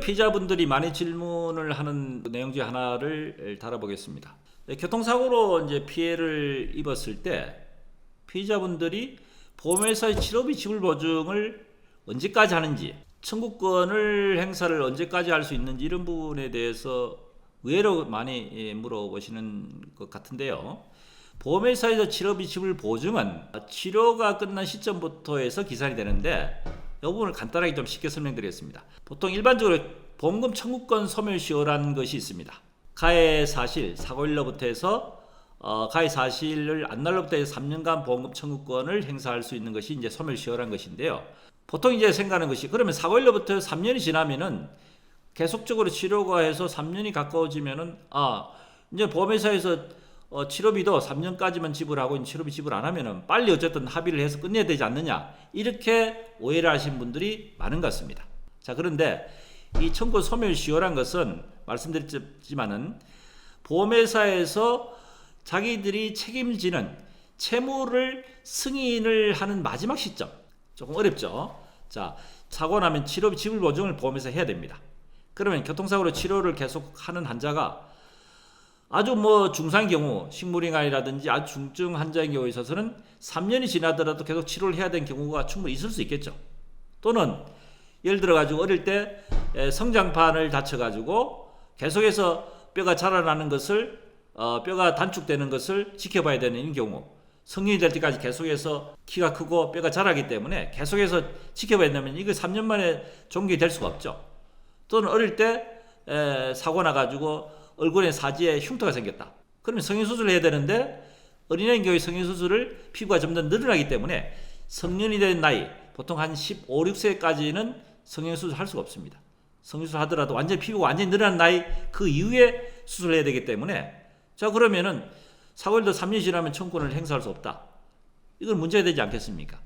피해자분들이 많이 질문을 하는 내용 중 하나를 다뤄보겠습니다. 네, 교통사고로 이제 피해를 입었을 때 피해자분들이 보험회사의 치료비 지불 보증을 언제까지 하는지, 청구권을 행사를 언제까지 할 수 있는지 이런 부분에 대해서 의외로 많이 예, 물어보시는 것 같은데요. 보험회사에서 치료비 지불 보증은 치료가 끝난 시점부터 해서 기산이 되는데 이 부분을 간단하게 좀 쉽게 설명드리겠습니다. 보통 일반적으로 보험금 청구권 소멸시효라는 것이 있습니다. 가해 사실, 사고일로부터 해서 어, 가해 사실을 안 날로부터 해서 3년간 보험금 청구권을 행사할 수 있는 것이 이제 소멸시효라는 것인데요. 보통 이제 생각하는 것이 그러면 사고일로부터 3년이 지나면은 계속적으로 치료가 해서 3년이 가까워지면은 아 이제 보험회사에서 어, 치료비도 3년까지만 지불하고 치료비 지불 안 하면은 빨리 어쨌든 합의를 해서 끝내야 되지 않느냐 이렇게 오해를 하신 분들이 많은 것 같습니다. 자 그런데 이 청구 소멸 시효란 것은 말씀드렸지만은 보험회사에서 자기들이 책임지는 채무를 승인을 하는 마지막 시점 조금 어렵죠. 자 사고 나면 치료비 지불 보증을 보험회사 해야 됩니다. 그러면 교통사고로 치료를 계속하는 환자가 아주 뭐 중상의 경우 식물인간이라든지 아주 중증 환자인 경우에 있어서는 3년이 지나더라도 계속 치료를 해야 되는 경우가 충분히 있을 수 있겠죠. 또는 예를 들어 가지고 어릴 때 에, 성장판을 다쳐 가지고 계속해서 뼈가 자라나는 것을 어, 뼈가 단축되는 것을 지켜봐야 되는 경우 성인이 될 때까지 계속해서 키가 크고 뼈가 자라기 때문에 계속해서 지켜봐야 되면 이거 3년 만에 종결될 수가 없죠. 또는 어릴 때 에, 사고 나가지고 얼굴에 사지에 흉터가 생겼다. 그러면 성인 수술을 해야 되는데 어린아이 경우에 성인 수술을 피부가 점점 늘어나기 때문에 성년이 된 나이 보통 한 15, 6세까지는 성형 수술 할 수가 없습니다. 성형 수술 하더라도 완전 히 피부가 완전히 늘어난 나이 그 이후에 수술을 해야 되기 때문에 자 그러면은 사고일도 3년 지나면 청구권을 행사할 수 없다. 이건 문제가 되지 않겠습니까?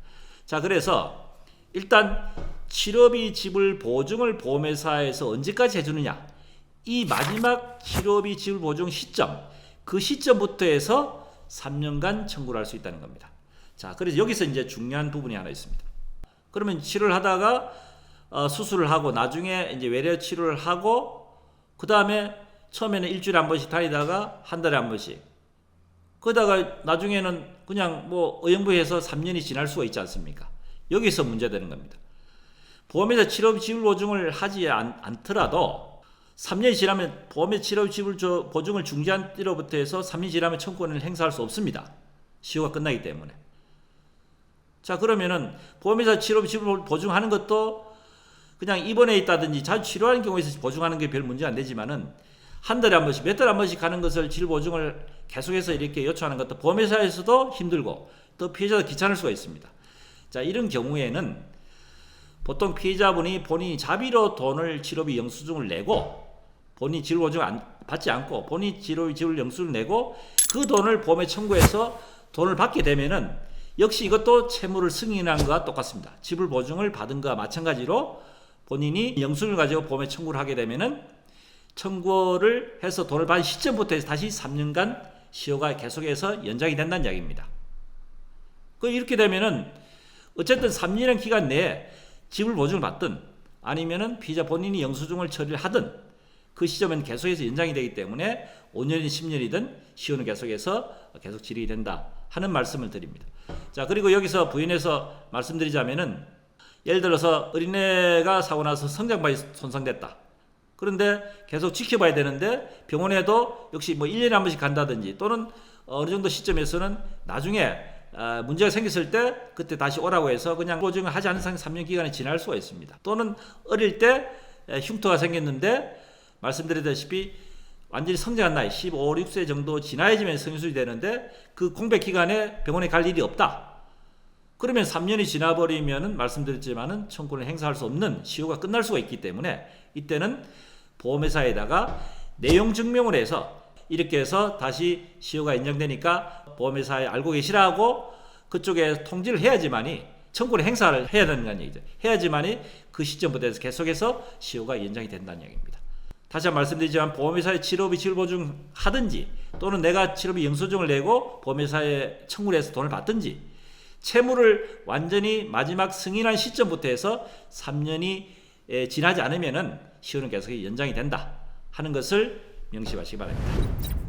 자 그래서 일단 치료비 지불 보증을 보험회사에서 언제까지 해주느냐 이 마지막 치료비 지불 보증 시점 그 시점부터 해서 3년간 청구를 할 수 있다는 겁니다. 자, 그래서 여기서 이제 중요한 부분이 하나 있습니다. 그러면 치료를 하다가 어, 수술을 하고 나중에 이제 외래 치료를 하고 그 다음에 처음에는 일주일에 한 번씩 다니다가 한 달에 한 번씩 그러다가 나중에는 그냥 뭐 의용부에서 3년이 지날 수가 있지 않습니까? 여기서 문제되는 겁니다. 보험에서 치료 지불 보증을 하지 않, 않더라도 3년이 지나면 보험의 치료 지불 보증을 중지한 때로부터 해서 3년이 지나면 청구권을 행사할 수 없습니다. 시효가 끝나기 때문에. 자 그러면은 보험회사 치료 지불 보증하는 것도 그냥 입원해 있다든지 자주 치료하는 경우에서 보증하는 게 별 문제 안 되지만은 한 달에 한 번씩 몇 달에 한 번씩 가는 것을 질 보증을 계속해서 이렇게 요청하는 것도 보험회사에서도 힘들고 또 피해자도 귀찮을 수가 있습니다. 자 이런 경우에는 보통 피해자분이 본인이 자비로 돈을 치료비 영수증을 내고 본인 이 지불 보증을 받지 않고 본인 이 치료비 지불 영수증을 내고 그 돈을 보험에 청구해서 돈을 받게 되면은 역시 이것도 채무를 승인한 것과 똑같습니다. 지불 보증을 받은 것과 마찬가지로 본인이 영수증을 가지고 보험에 청구를 하게 되면은 청구를 해서 돈을 받은 시점부터 해서 다시 3년간 시효가 계속해서 연장이 된다는 이야기입니다. 그 이렇게 되면은 어쨌든 3년의 기간 내에 지불 보증을 받든 아니면은 피자 본인이 영수증을 처리를 하든 그 시점은 계속해서 연장이 되기 때문에 5년이든 10년이든 시효는 계속해서 계속 진행이 된다 하는 말씀을 드립니다. 자 그리고 여기서 부인해서 말씀드리자면은 예를 들어서 어린애가 사고 나서 성장발이 손상됐다. 그런데 계속 지켜봐야 되는데 병원에도 역시 뭐 1년에 한 번씩 간다든지 또는 어느 정도 시점에서는 나중에 아, 문제가 생겼을 때 그때 다시 오라고 해서 그냥 보증을 하지 않은 상태 3년 기간이 지날 수가 있습니다. 또는 어릴 때 흉터가 생겼는데 말씀드렸다시피 완전히 성장한 나이 15, 6세 정도 지나야지만 성인술이 되는데 그 공백 기간에 병원에 갈 일이 없다. 그러면 3년이 지나버리면은 말씀드렸지만은 청구를 행사할 수 없는 시효가 끝날 수가 있기 때문에 이때는 보험회사에다가 내용 증명을 해서 이렇게 해서 다시 시효가 인정되니까 보험회사에 알고 계시라고 그쪽에 통지를 해야지만이 청구를 행사를 해야 되는 얘기죠. 해야지만이 그 시점부터 해서 계속해서 시효가 연장이 된다는 얘기입니다. 다시 한 번 말씀드리지만 보험회사에 치료비 지불 보증 하든지 또는 내가 치료비 영수증을 내고 보험회사에 청구를 해서 돈을 받든지 채무를 완전히 마지막 승인한 시점부터 해서 3년이 에, 지나지 않으면은 시효는 계속 연장이 된다 하는 것을 명심하시기 바랍니다.